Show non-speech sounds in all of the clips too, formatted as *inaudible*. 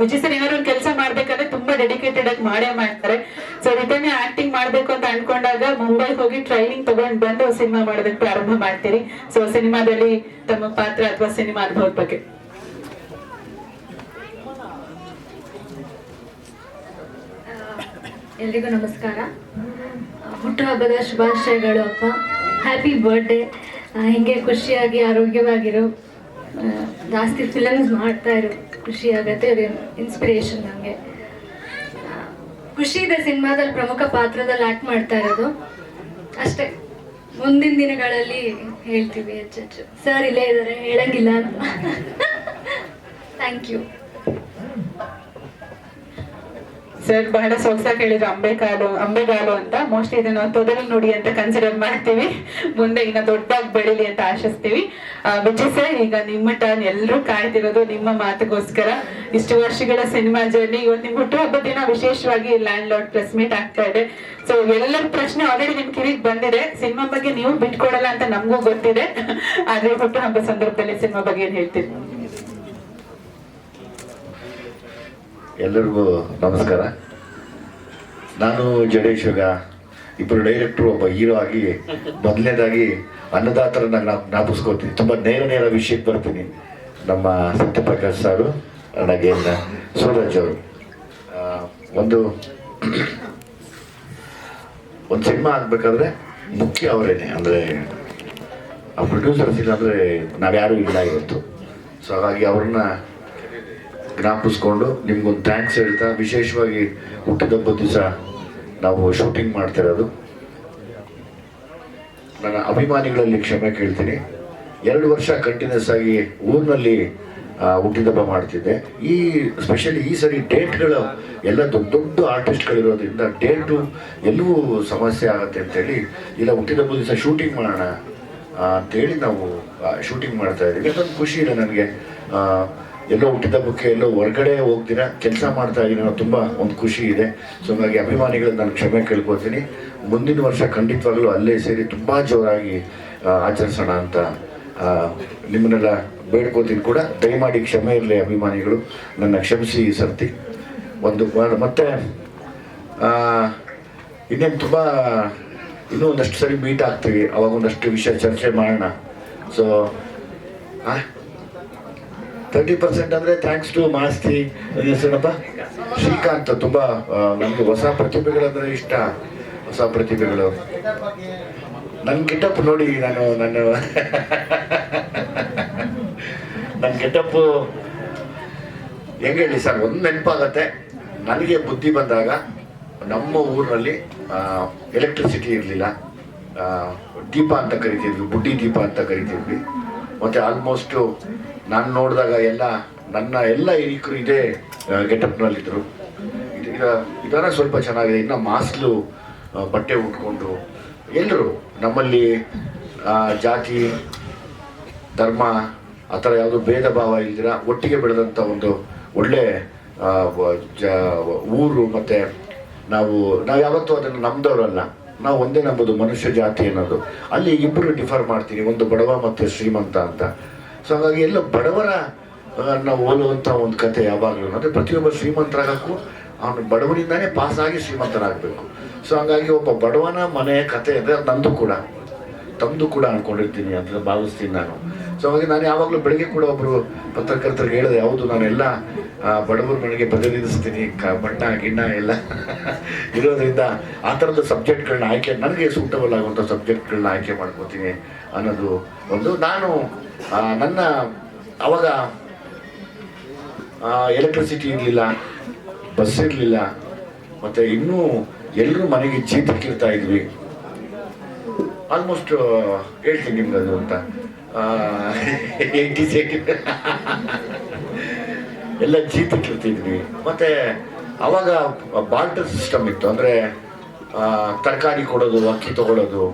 Vijay sir ಏನಾದ್ರು ಒಂದು ಕೆಲಸ ಮಾಡ್ಬೇಕಾದ್ರೆ ತುಂಬಾ ಡೆಡಿಕೇಟೆಡ್ ಆಗಿ ಮಾಡೇ ಮಾಡ್ತಾರೆ. ಸೊ ರಿಟರ್ನ್ ಆಕ್ಟಿಂಗ್ ಮಾಡ್ಬೇಕು ಅಂತ ಅನ್ಕೊಂಡಾಗ ಮುಂಬೈ ಹೋಗಿ ಟ್ರೈನಿಂಗ್ ತಗೊಂಡ್ ಬಂದು ಸಿನಿಮಾ ಮಾಡೋದಕ್ಕೆ ಪ್ರಾರಂಭ ಮಾಡ್ತೀರಿ. ಸೊ ಸಿನಿಮಾದಲ್ಲಿ ತಮ್ಮ ಪಾತ್ರ ಅಥವಾ ಸಿನಿಮಾ ಅನುಭವದ ಬಗ್ಗೆ. ಎಲ್ರಿಗೂ ನಮಸ್ಕಾರ. ಹುಟ್ಟುಹಬ್ಬದ ಶುಭಾಶಯಗಳು ಅಪ್ಪ. ಹ್ಯಾಪಿ ಬರ್ಡೇ ಹಿಂಗೆ ಖುಷಿಯಾಗಿ, ಆರೋಗ್ಯವಾಗಿರು ಜಾಸ್ತಿ ಫಿಲಮ್ಸ್ ಮಾಡ್ತಾ ಇರು. ಖುಷಿ ಆಗತ್ತೆ ಇನ್ಸ್ಪಿರೇಷನ್ ನನಗೆ ಖುಷಿ ಇದೆ ಸಿನಿಮಾದಲ್ಲಿ ಪ್ರಮುಖ ಪಾತ್ರದಲ್ಲಿ ಆ್ಯಕ್ಟ್ ಮಾಡ್ತಾ ಇರೋದು. ಅಷ್ಟೇ, ಮುಂದಿನ ದಿನಗಳಲ್ಲಿ ಹೇಳ್ತೀವಿ ಹೆಚ್ಚೆಚ್ಚು ಸರ್ ಇಲ್ಲೇ ಇದ್ದಾರೆ, ಹೇಳಂಗಿಲ್ಲ. *laughs* ಥ್ಯಾಂಕ್ ಯು ಸರ್ ಬಹಳ ಸೊಗಸಾಗಿ ಹೇಳಿದ್ರು ಅಂಬೆಕಾಲು ಅಂಬೆಗಾಲು ಅಂತ. ಮೋಸ್ಟ್ಲಿ ಇದನ್ನ ತೊದಲು ನುಡಿ ಅಂತ ಕನ್ಸಿಡರ್ ಮಾಡ್ತೀವಿ. ಮುಂದೆ ಇನ್ನ ದೊಡ್ಡದಾಗಿ ಬೆಳಿಲಿ ಅಂತ ಆಶಿಸ್ತೀವಿ. ವಿಜಯ್ ಸರ್ ಈಗ ನಿಮ್ಮ ಟರ್ನ್ ಎಲ್ಲರೂ ಕಾಯ್ತಿರೋದು ನಿಮ್ಮ ಮಾತಿಗೋಸ್ಕರ. ಇಷ್ಟು ವರ್ಷಗಳ ಸಿನಿಮಾ ಜರ್ನಿ ಇವತ್ತು ನಿಮ್ ಹುಟ್ಟುಹಬ್ಬದ ದಿನ ವಿಶೇಷವಾಗಿ ಲ್ಯಾಂಡ್ ಲಾರ್ಡ್ ಪ್ರೆಸ್ ಮೀಟ್ ಆಗ್ತಾ ಇದೆ. ಸೊ ಎಲ್ಲರ ಪ್ರಶ್ನೆ ಆಲ್ರೆಡಿ ನಿಮ್ ಕಿವಿಗೆ ಬಂದಿದೆ. ಸಿನಿಮಾ ಬಗ್ಗೆ ನೀವು ಬಿಟ್ಕೊಡಲ್ಲ ಅಂತ ನಮಗೂ ಗೊತ್ತಿದೆ. ಆದ್ರೆ ಹುಟ್ಟುಹಬ್ಬ ಸಂದರ್ಭದಲ್ಲಿ ಸಿನಿಮಾ ಬಗ್ಗೆ ಏನ್ ಹೇಳ್ತೀರಿ? ಎಲ್ಲರಿಗೂ ನಮಸ್ಕಾರ. ನಾನು ಜಡೇಶ್ ಇಬ್ಬರು ಡೈರೆಕ್ಟ್ರು ಒಬ್ಬ ಹೀರೋ ಆಗಿ, ಮೊದಲನೇದಾಗಿ ಅನ್ನದಾತರನ್ನ ನಾನು ಜ್ಞಾಪಿಸ್ಕೋತೀನಿ. ತುಂಬ ನೇರ ನೇರ ವಿಷಯಕ್ಕೆ ಬರ್ತೀನಿ. ನಮ್ಮ ಸತ್ಯಪ್ರಕಾಶ್ ಸಾರು ನನಗೆ ಸೂರಜ್ ಅವರು. ಒಂದು *clears throat* ಒಂದು ಸಿನಿಮಾ ಆಗಬೇಕಾದ್ರೆ ಮುಖ್ಯ ಅವರೇನೆ. ಅಂದರೆ, ಆ ಪ್ರೊಡ್ಯೂಸರ್ಸ್ ಇಲ್ಲ ಅಂದರೆ ನಾವ್ಯಾರೂ ಇಲ್ಲ ಇವತ್ತು. ಸೊ ಹಾಗಾಗಿ ಅವ್ರನ್ನ ಜ್ಞಾಪಿಸ್ಕೊಂಡು ನಿಮ್ಗೊಂದು ಥ್ಯಾಂಕ್ಸ್ ಹೇಳ್ತಾ ವಿಶೇಷವಾಗಿ ಹುಟ್ಟಿದಬ್ಬ ದಿವಸ ನಾವು ಶೂಟಿಂಗ್ ಮಾಡ್ತಿರೋದು. ನನ್ನ ಅಭಿಮಾನಿಗಳಲ್ಲಿ ಕ್ಷಮೆ ಕೇಳ್ತೀನಿ. ಎರಡು ವರ್ಷ ಕಂಟಿನ್ಯೂಸ್ ಆಗಿ ಊರಿನಲ್ಲಿ ಹುಟ್ಟಿದಬ್ಬ ಮಾಡ್ತಿದ್ದೆ. ಈ ಸ್ಪೆಷಲಿ ಈ ಸರಿ ಡೇಟ್ಗಳು ಎಲ್ಲ ದೊಡ್ಡ ದೊಡ್ಡ ಆರ್ಟಿಸ್ಟ್ಗಳಿರೋದ್ರಿಂದ ಡೇಟು ಎಲ್ಲೂ ಸಮಸ್ಯೆ ಆಗುತ್ತೆ ಅಂತೇಳಿ ಇಲ್ಲ ಹುಟ್ಟಿದಬ್ಬ ದಿವಸ ಶೂಟಿಂಗ್ ಮಾಡೋಣ ಅಂತೇಳಿ ನಾವು ಶೂಟಿಂಗ್ ಮಾಡ್ತಾ ಇದ್ದೀವಿ. ಅದೊಂದು ಖುಷಿ ಇದೆ ನನಗೆ. ಎಲ್ಲೋ ಹುಟ್ಟಿದಬ್ಬಕ್ಕೆ ಎಲ್ಲೋ ಹೊರಗಡೆ ಹೋಗ್ತೀರಾ ಕೆಲಸ ಮಾಡ್ತಾ ಇದ್ದೀನಿ ತುಂಬ ಒಂದು ಖುಷಿ ಇದೆ. ಸೊ ಹಾಗಾಗಿ ಅಭಿಮಾನಿಗಳು ನಾನು ಕ್ಷಮೆ ಕೇಳ್ಕೊತೀನಿ ಮುಂದಿನ ವರ್ಷ ಖಂಡಿತವಾಗ್ಲೂ ಅಲ್ಲೇ ಸೇರಿ ತುಂಬ ಜೋರಾಗಿ ಆಚರಿಸೋಣ ಅಂತ ನಿಮ್ಮನ್ನೆಲ್ಲ ಬೇಡ್ಕೋತೀನಿ ಕೂಡ. ದಯಮಾಡಿ ಕ್ಷಮೆ ಇರಲಿ ಅಭಿಮಾನಿಗಳು. ನನ್ನ ಕ್ಷಮಿಸಿ ಈ ಸರ್ತಿ. ಒಂದು ಮತ್ತೆ ಇನ್ನೇನು ತುಂಬ, ಇನ್ನೂ ಒಂದಷ್ಟು ಸರಿ ಮೀಟ್ ಆಗ್ತೀವಿ. ಅವಾಗ ಒಂದಷ್ಟು ವಿಷಯ ಚರ್ಚೆ ಮಾಡೋಣ. ಸೊ ತರ್ಟಿ ಪರ್ಸೆಂಟ್ ಅಂದರೆ ಥ್ಯಾಂಕ್ಸ್ ಟು ಮಾಸ್ತಿ. ಹೆಸರಪ್ಪ ಶ್ರೀಕಾಂತ್, ತುಂಬ ನನಗೆ ಹೊಸ ಪ್ರತಿಭೆಗಳಂದ್ರೆ ಇಷ್ಟ. ಹೊಸ ಪ್ರತಿಭೆಗಳು. ನನ್ನ ಗೆಟಪ್ ನೋಡಿ ನಾನು ನನ್ನ ನನ್ನ ಗೆಟಪ್ಪು ಹೆಂಗೆ ಹೇಳಿ ಸರ್, ಒಂದು ನೆನಪಾಗತ್ತೆ. ನನಗೆ ಬುದ್ಧಿ ಬಂದಾಗ ನಮ್ಮ ಊರಿನಲ್ಲಿ ಎಲೆಕ್ಟ್ರಿಸಿಟಿ ಇರಲಿಲ್ಲ. ದೀಪ ಅಂತ ಕರಿತಿದ್ವಿ, ಬುಡ್ಡಿ ದೀಪ ಅಂತ ಕರಿತಿದ್ವಿ. ಮತ್ತು ಆಲ್ಮೋಸ್ಟು ನಾನು ನೋಡಿದಾಗ ಎಲ್ಲ ನನ್ನ ಎಲ್ಲ ಹಿರಿಕರು ಇದೇ ಗೆಟಪ್ನಲ್ಲಿದ್ದರು ಇದ- ಇದರ ಸ್ವಲ್ಪ ಚೆನ್ನಾಗಿದೆ. ಇನ್ನು ಮಾಸ್ಲು ಬಟ್ಟೆ ಉಟ್ಕೊಂಡು ಎಲ್ಲರೂ ನಮ್ಮಲ್ಲಿ ಜಾತಿ, ಧರ್ಮ, ಆ ಥರ ಯಾವುದು ಭೇದ ಭಾವ ಇಲ್ದಿರ ಒಟ್ಟಿಗೆ ಬೆಳೆದಂಥ ಒಂದು ಒಳ್ಳೆ ಊರು ಮತ್ತು ನಾವು ನಾವು ಯಾವತ್ತೂ ಅದನ್ನು ನಂಬದವರಲ್ಲ. ನಾವು ಒಂದೇ ನಂಬೋದು ಮನುಷ್ಯ ಜಾತಿ ಅನ್ನೋದು. ಅಲ್ಲಿ ಇಬ್ಬರು ಡಿಫರ್ ಮಾಡ್ತೀನಿ. ಒಂದು ಬಡವ ಮತ್ತು ಶ್ರೀಮಂತ ಅಂತ. ಸೊ ಹಾಗಾಗಿ ಎಲ್ಲ ಬಡವರ ನಾವು ಹೋಲುವಂಥ ಒಂದು ಕತೆ ಯಾವಾಗಲೂ. ಅಂದರೆ ಪ್ರತಿಯೊಬ್ಬ ಶ್ರೀಮಂತರಾಗಕ್ಕೂ ಅವನು ಬಡವರಿಂದಾನೇ ಪಾಸಾಗಿ ಶ್ರೀಮಂತರಾಗಬೇಕು. ಸೊ ಹಂಗಾಗಿ ಒಬ್ಬ ಬಡವನ ಮನೆಯ ಕತೆ ಅಂದರೆ ಅದು ನಂದು ಕೂಡ. ತಮ್ಮದು ಕೂಡ ಅನ್ಕೊಂಡಿರ್ತೀನಿ ಅಂತ ಭಾವಿಸ್ತೀನಿ ನಾನು. ಸೊ ಹಾಗಾಗಿ ನಾನು ಯಾವಾಗಲೂ ಬೆಳಗ್ಗೆ ಕೂಡ ಒಬ್ಬರು ಪತ್ರಕರ್ತರಿಗೆ ಹೇಳಿದೆ, ಹೌದು, ನಾನೆಲ್ಲ ಬಡವರ ಮನೆಗೆ ಬದಲಿಸ್ತೀನಿ ಕ, ಬಣ್ಣ, ಗಿಣ್ಣ ಎಲ್ಲ *laughs* ಇರೋದ್ರಿಂದ ಆ ಥರದ ಸಬ್ಜೆಕ್ಟ್ಗಳನ್ನ ಆಯ್ಕೆ, ನನಗೆ ಸೂಟಬಲ್ ಆಗುವಂಥ ಸಬ್ಜೆಕ್ಟ್ಗಳನ್ನ ಆಯ್ಕೆ ಮಾಡ್ಕೋತೀನಿ ಅನ್ನೋದು ಒಂದು ನಾನು ನನ್ನ ಅವಾಗ ಎಲೆಕ್ಟ್ರಿಸಿಟಿ ಇರಲಿಲ್ಲ ಬಸ್ ಇರಲಿಲ್ಲ, ಮತ್ತು ಇನ್ನೂ ಎಲ್ಲರೂ ಮನೆಗೆ ಜೀತಕ್ಕಿರ್ತಾ ಇದ್ವಿ. ಆಲ್ಮೋಸ್ಟ್ ಹೇಳ್ತೀನಿ ನಿಮ್ಗೆ ಅದು ಅಂತ ಎಲ್ಲ ಜೀತಕ್ಕಿರ್ತಿದ್ವಿ ಮತ್ತು ಅವಾಗ ಬಾಲ್ಟರ್ ಸಿಸ್ಟಮ್ ಇತ್ತು. ಅಂದರೆ ತರಕಾರಿ ಕೊಡೋದು, ಅಕ್ಕಿ ತಗೊಳ್ಳೋದು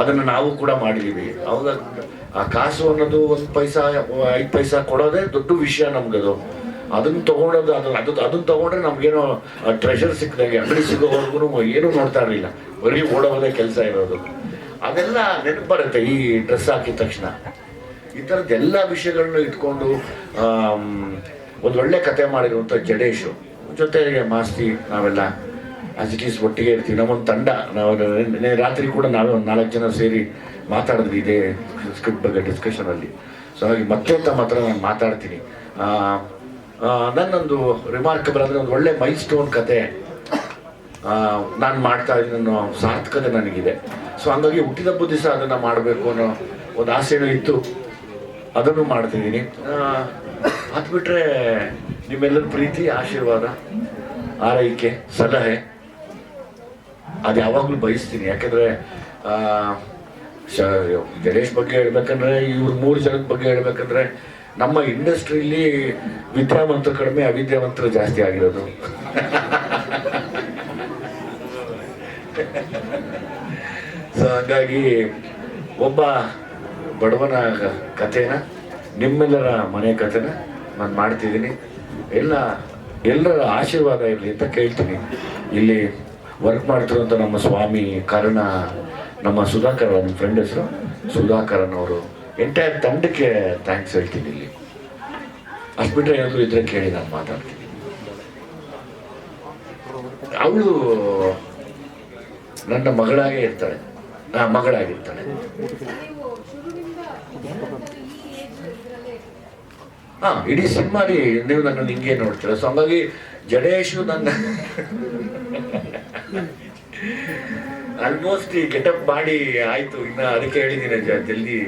ಅದನ್ನು ನಾವು ಕೂಡ ಮಾಡಿದ್ದೀವಿ ಅವಾಗ ಆ ಕಾಸು ಅನ್ನೋದು ಒಂದು ಪೈಸಾ, ಐದು ಪೈಸಾ ಕೊಡೋದೇ ದೊಡ್ಡ ವಿಷಯ ನಮ್ಗದು. ಅದನ್ನ ತಗೊಂಡೋದು ಅದು ಅದು ಅದನ್ನ ತಗೊಂಡ್ರೆ ನಮ್ಗೇನೋ ಟ್ರೆಷರ್ ಸಿಕ್ಕಿದಂಗೆ, ಅಂಗಡಿ ಸಿಗೋವರೆಗೂ ಏನೂ ನೋಡ್ತಾ ಇರಲಿಲ್ಲ. ಬರೀ ಓಡೋದೇ ಕೆಲಸ ಇರೋದು. ಅದೆಲ್ಲ ನೆನಪು ಬರುತ್ತೆ ಈ ಡ್ರೆಸ್ ಹಾಕಿದ ತಕ್ಷಣ. ಈ ಥರದ ಎಲ್ಲ ವಿಷಯಗಳನ್ನ ಇಟ್ಕೊಂಡು ಒಂದು ಒಳ್ಳೆ ಕತೆ ಮಾಡಿರುವಂಥ ಜಡೇಶು. ಜೊತೆಗೆ ಮಾಸ್ತಿ, ನಾವೆಲ್ಲ ಆಸ್ ಇಟ್ ಈಸ್ ಒಟ್ಟಿಗೆ ಇರ್ತೀವಿ. ನಮ್ಮೊಂದು ತಂಡ, ನಾವು ನಿನ್ನೆ ರಾತ್ರಿ ಕೂಡ ನಾವೇ ಒಂದು ನಾಲ್ಕು ಜನ ಸೇರಿ ಮಾತಾಡಿದ್ವಿ ಇದೇ ಸ್ಕ್ರಿಪ್ಟ್ ಬಗ್ಗೆ ಡಿಸ್ಕಷನಲ್ಲಿ ಸೊ ಹಾಗಾಗಿ ಮತ್ತೆ ತಮ್ಮ ಹತ್ರ ನಾನು ಮಾತಾಡ್ತೀನಿ. ನನ್ನೊಂದು ರಿಮಾರ್ಕಬಲ್ ಅಂದರೆ ಒಂದು ಒಳ್ಳೆ ಮೈ ಸ್ಟೋನ್ ಕತೆ ನಾನು ಮಾಡ್ತಾ ಇದ್ದೀನಿ ಸಾರ್ಥಕತೆ ನನಗಿದೆ. ಸೊ ಹಂಗಾಗಿ ಹುಟ್ಟಿದ ದಿವಸ ಅದನ್ನು ಮಾಡಬೇಕು ಅನ್ನೋ ಒಂದು ಆಸೆನೂ ಇತ್ತು. ಅದನ್ನು ಮಾಡ್ತಿದ್ದೀನಿ. ಅದು ಬಿಟ್ಟರೆ ನಿಮ್ಮೆಲ್ಲರ ಪ್ರೀತಿ, ಆಶೀರ್ವಾದ, ಆರೈಕೆ, ಸಲಹೆ. ಅದು ಯಾವಾಗಲೂ ಬಯಸ್ತೀನಿ. ಯಾಕಂದ್ರೆ ಗಣೇಶ್ ಬಗ್ಗೆ ಹೇಳ್ಬೇಕಂದ್ರೆ, ಇವ್ರ ಮೂರು ಜನದ ಬಗ್ಗೆ ಹೇಳ್ಬೇಕಂದ್ರೆ, ನಮ್ಮ ಇಂಡಸ್ಟ್ರಿಲಿ ವಿದ್ಯಾವಂತರು ಕಡಿಮೆ, ಅವಿದ್ಯಾವಂತರು ಜಾಸ್ತಿ ಆಗಿರೋದು. ಸೊ ಹಂಗಾಗಿ ಒಬ್ಬ ಬಡವನ ಕಥೆನ, ನಿಮ್ಮೆಲ್ಲರ ಮನೆ ಕಥೆನ ನಾನು ಮಾಡ್ತಿದ್ದೀನಿ. ಎಲ್ಲ, ಎಲ್ಲರ ಆಶೀರ್ವಾದ ಇರಲಿ ಅಂತ ಕೇಳ್ತೀನಿ. ಇಲ್ಲಿ ವರ್ಕ್ ಮಾಡ್ತಿರುವಂಥ ನಮ್ಮ ಸ್ವಾಮಿ ಕರ್ಣ, ನಮ್ಮ ಸುಧಾಕರ್ ನಮ್ಮ ಫ್ರೆಂಡ್ ಹೆಸರು ಸುಧಾಕರನ್ ಅವರು ಎಂಟೈರ್ ತಂಡಕ್ಕೆ ಥ್ಯಾಂಕ್ಸ್ ಹೇಳ್ತೀನಿ ಇಲ್ಲಿ. ಅಷ್ಟು ಬಿಟ್ಟರೆ ಏನಾದರೂ ಇದ್ರೆ ಕೇಳಿ ನಾನು ಮಾತಾಡ್ತೀನಿ. ಅವಳು ನನ್ನ ಮಗಳಾಗೇ ಇರ್ತಾಳೆ. ಆ, ಮಗಳಾಗಿರ್ತಾಳೆ. ಹಾ, ಇಡೀ ಸಿನಿಮಾಲಿ ನೀವು ನನ್ನ ಹಿಂಗೆ ನೋಡ್ತೀರ? ಸೊ ಹಂಗಾಗಿ ಜಡೇಶು ನನ್ನ ಆಲ್ಮೋಸ್ಟ್ ಈ ಗೆಟಪ್ ಮಾಡಿ ಆಯ್ತು. ಇನ್ನ ಅದಕ್ಕೆ ಹೇಳಿದ್ದೀನಿ ಜಲ್ದಿ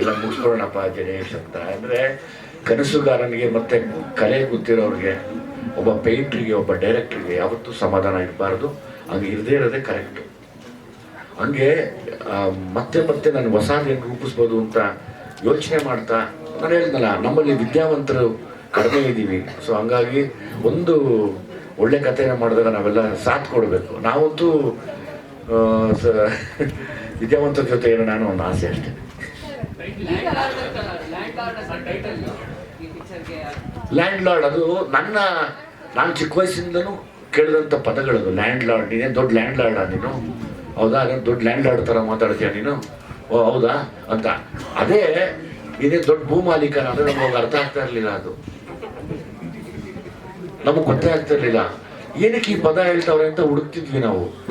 ಎಲ್ಲ ಮುಗಿಸ್ಕೊಳ್ಳೋಣಪ್ಪ ಜಡೇಶ್ ಅಂತ. ಅಂದ್ರೆ ಕನಸುಗಾರನಿಗೆ ಮತ್ತೆ ಕಲೆ ಗೊತ್ತಿರೋರಿಗೆ, ಒಬ್ಬ ಪೇಂಟ್ರಿಗೆ ಒಬ್ಬ ಡೈರೆಕ್ಟ್ರಿಗೆ ಯಾವತ್ತೂ ಸಮಾಧಾನ ಇರಬಾರ್ದು. ಹಂಗೆ ಇರದೇ ಇರೋದೇ ಕರೆಕ್ಟು ಹಂಗೆ ಮತ್ತೆ ಮತ್ತೆ ನಾನು ಹೊಸ ರೂಪಿಸ್ಬೋದು ಅಂತ ಯೋಚನೆ ಮಾಡ್ತಾ, ನಾನು ಹೇಳಿದ್ನಲ್ಲ ನಮ್ಮಲ್ಲಿ ವಿದ್ಯಾವಂತರು ಕಡಿಮೆ ಇದ್ದೀವಿ. ಸೊ ಹಂಗಾಗಿ ಒಂದು ಒಳ್ಳೆ ಕಥೆನ ಮಾಡಿದಾಗ ನಾವೆಲ್ಲ ಸಾಥ್ ಕೊಡಬೇಕು. ನಾವಂತೂ ವಿದ್ಯಾವಂತ ಜೊತೆ ಏನು ನಾನು ಒಂದು ಆಸೆ ಅಷ್ಟೇ. ಲ್ಯಾಂಡ್ ಲಾರ್ಡ್ ಅದು ನನ್ನ, ನಾನು ಚಿಕ್ಕ ವಯಸ್ಸಿಂದಲೂ ಕೇಳಿದಂಥ ಪದಗಳದು. ಲ್ಯಾಂಡ್ ಲಾರ್ಡ್ ನೀನೇ ದೊಡ್ಡ ಲ್ಯಾಂಡ್ ಲಾರ್ಡ ನೀನು? ಹೌದಾ? ನೀನು ದೊಡ್ಡ ಲ್ಯಾಂಡ್ ಲಾರ್ಡ್ ಥರ ಮಾತಾಡ್ತೀಯ ನೀನು? ಓ, ಹೌದಾ? ಅಂತ. ಅದೇ, ನೀನೇ ದೊಡ್ಡ ಭೂಮಾಲೀಕ ಅಂದರೆ ನಮಗೆ ಅರ್ಥ ಆಗ್ತಾ ಇರಲಿಲ್ಲ ಅದು. ನಮಗೆ ಗೊತ್ತೇ ಆಗ್ತಿರ್ಲಿಲ್ಲ. ಏನಕ್ಕೆ ಈ ಪದ ಹೇಳ್ತಾವ್ರೆ ಅಂತ ಹುಡುಕ್ತಿದ್ವಿ ನಾವು.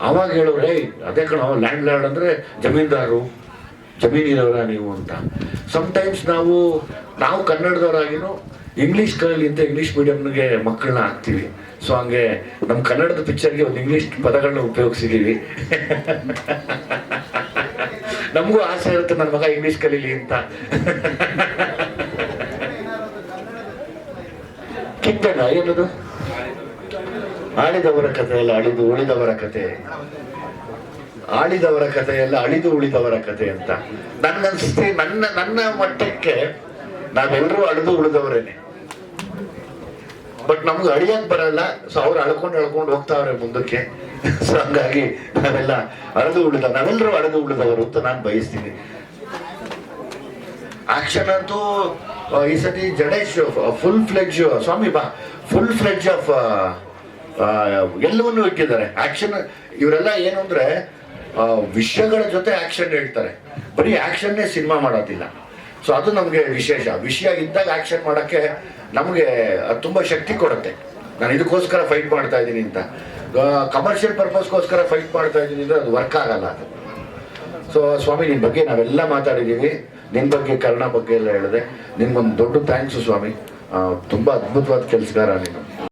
ಅವಾಗ ಹೇಳೋರೆ "ಏಯ್, ಅದೇ ಕಣ ಲ್ಯಾಂಡ್ ಲಾರ್ಡ್ ಅಂದರೆ ಜಮೀನ್ದಾರು ಜಮೀನಿನವರ ನೀವು ಅಂತ. ಸಮ್ಟೈಮ್ಸ್ ನಾವು ನಾವು ಕನ್ನಡದವರಾಗಿನೂ ಇಂಗ್ಲೀಷ್ *laughs* ಕಲೀಲಿ ಅಂತ ಇಂಗ್ಲೀಷ್ ಮೀಡಿಯಂಗೆ ಮಕ್ಕಳನ್ನ ಹಾಕ್ತೀವಿ. ಸೊ ಹಂಗೆ ನಮ್ಮ ಕನ್ನಡದ ಪಿಕ್ಚರ್ಗೆ ಒಂದು ಇಂಗ್ಲೀಷ್ ಪದಗಳನ್ನ ಉಪಯೋಗಿಸಿದೀವಿ. ನಮಗೂ ಆಸೆ ಇರುತ್ತೆ ನನ್ನ ಮಗ ಇಂಗ್ಲೀಷ್ ಕಲೀಲಿ ಅಂತ. ಕಿತ್ತಣ್ಣ ಏನದು? ಆಳಿದವರ ಕಥೆ ಅಲ್ಲ ಅಳಿದು ಉಳಿದವರ ಕಥೆ ಆಳಿದವರ ಕಥೆಯಲ್ಲ ಅಳಿದು ಉಳಿದವರ ಕಥೆ ಅಂತ. ನನ್ನ ಅನ್ಸುತ್ತೆ ನನ್ನ ನನ್ನ ಮಟ್ಟಕ್ಕೆ ನಾವೆಲ್ಲರೂ ಅಳಿದು ಉಳಿದವರೇನೆ. ಬಟ್ ನಮ್ಗೆ ಅಳಿಯಕ್ ಬರಲ್ಲ, ಸೊ ಅವ್ರು ಅಳ್ಕೊಂಡು ಅಳ್ಕೊಂಡು ಹೋಗ್ತಾವ್ರೆ ಮುಂದಕ್ಕೆ. ಸೊ ಹಂಗಾಗಿ ನಾವೆಲ್ಲ ಅಳೆದು ಉಳಿದ ನಾವೆಲ್ಲರೂ ಅಳೆದು ಉಳಿದವರು ಅಂತ ನಾನು ಬಯಸ್ತೀನಿ. ಆಕ್ಷನ್ ಅಂತೂ ಈ ಸತಿ ಜಡೇಶ್ ಫುಲ್ ಫ್ಲೆಜ್ ಸ್ವಾಮಿ, ಬಾ ಫುಲ್ ಫ್ಲೆಡ್ಜ್ ಆಫ್ ಎಲ್ಲವನ್ನೂ ಇಟ್ಟಿದ್ದಾರೆ. ಆಕ್ಷನ್ ಇವರೆಲ್ಲ ಏನು ಅಂದ್ರೆ ವಿಷಯಗಳ ಜೊತೆ ಆಕ್ಷನ್ ಹೇಳ್ತಾರೆ. ಬರೀ ಆಕ್ಷನ್ನೇ ಸಿನಿಮಾ ಮಾಡೋದಿಲ್ಲ. ಸೊ ಅದು ನಮಗೆ ವಿಶೇಷ. ವಿಷಯ ಇದ್ದಾಗ ಆಕ್ಷನ್ ಮಾಡೋಕ್ಕೆ ನಮಗೆ ತುಂಬ ಶಕ್ತಿ ಕೊಡುತ್ತೆ. ನಾನು ಇದಕ್ಕೋಸ್ಕರ ಫೈಟ್ ಮಾಡ್ತಾ ಇದ್ದೀನಿ ಅಂತ. ಕಮರ್ಷಿಯಲ್ ಪರ್ಪಸ್ಗೋಸ್ಕರ ಫೈಟ್ ಮಾಡ್ತಾ ಇದ್ದೀನಿ ಅಂದ್ರೆ ಅದು ವರ್ಕ್ ಆಗಲ್ಲ ಅದು. ಸೊ ಸ್ವಾಮಿ ನಿಮ್ಮ ಬಗ್ಗೆ ನಾವೆಲ್ಲ ಮಾತಾಡಿದ್ದೀವಿ. ನಿನ್ನ ಬಗ್ಗೆ ಕರ್ಣ ಬಗ್ಗೆ ಎಲ್ಲ ಹೇಳಿದೆ. ನಿನ್ಗೊಂದು ದೊಡ್ಡ ಥ್ಯಾಂಕ್ಸು ಸ್ವಾಮಿ. ತುಂಬ ಅದ್ಭುತವಾದ ಕೆಲಸಗಾರ ನೀನು.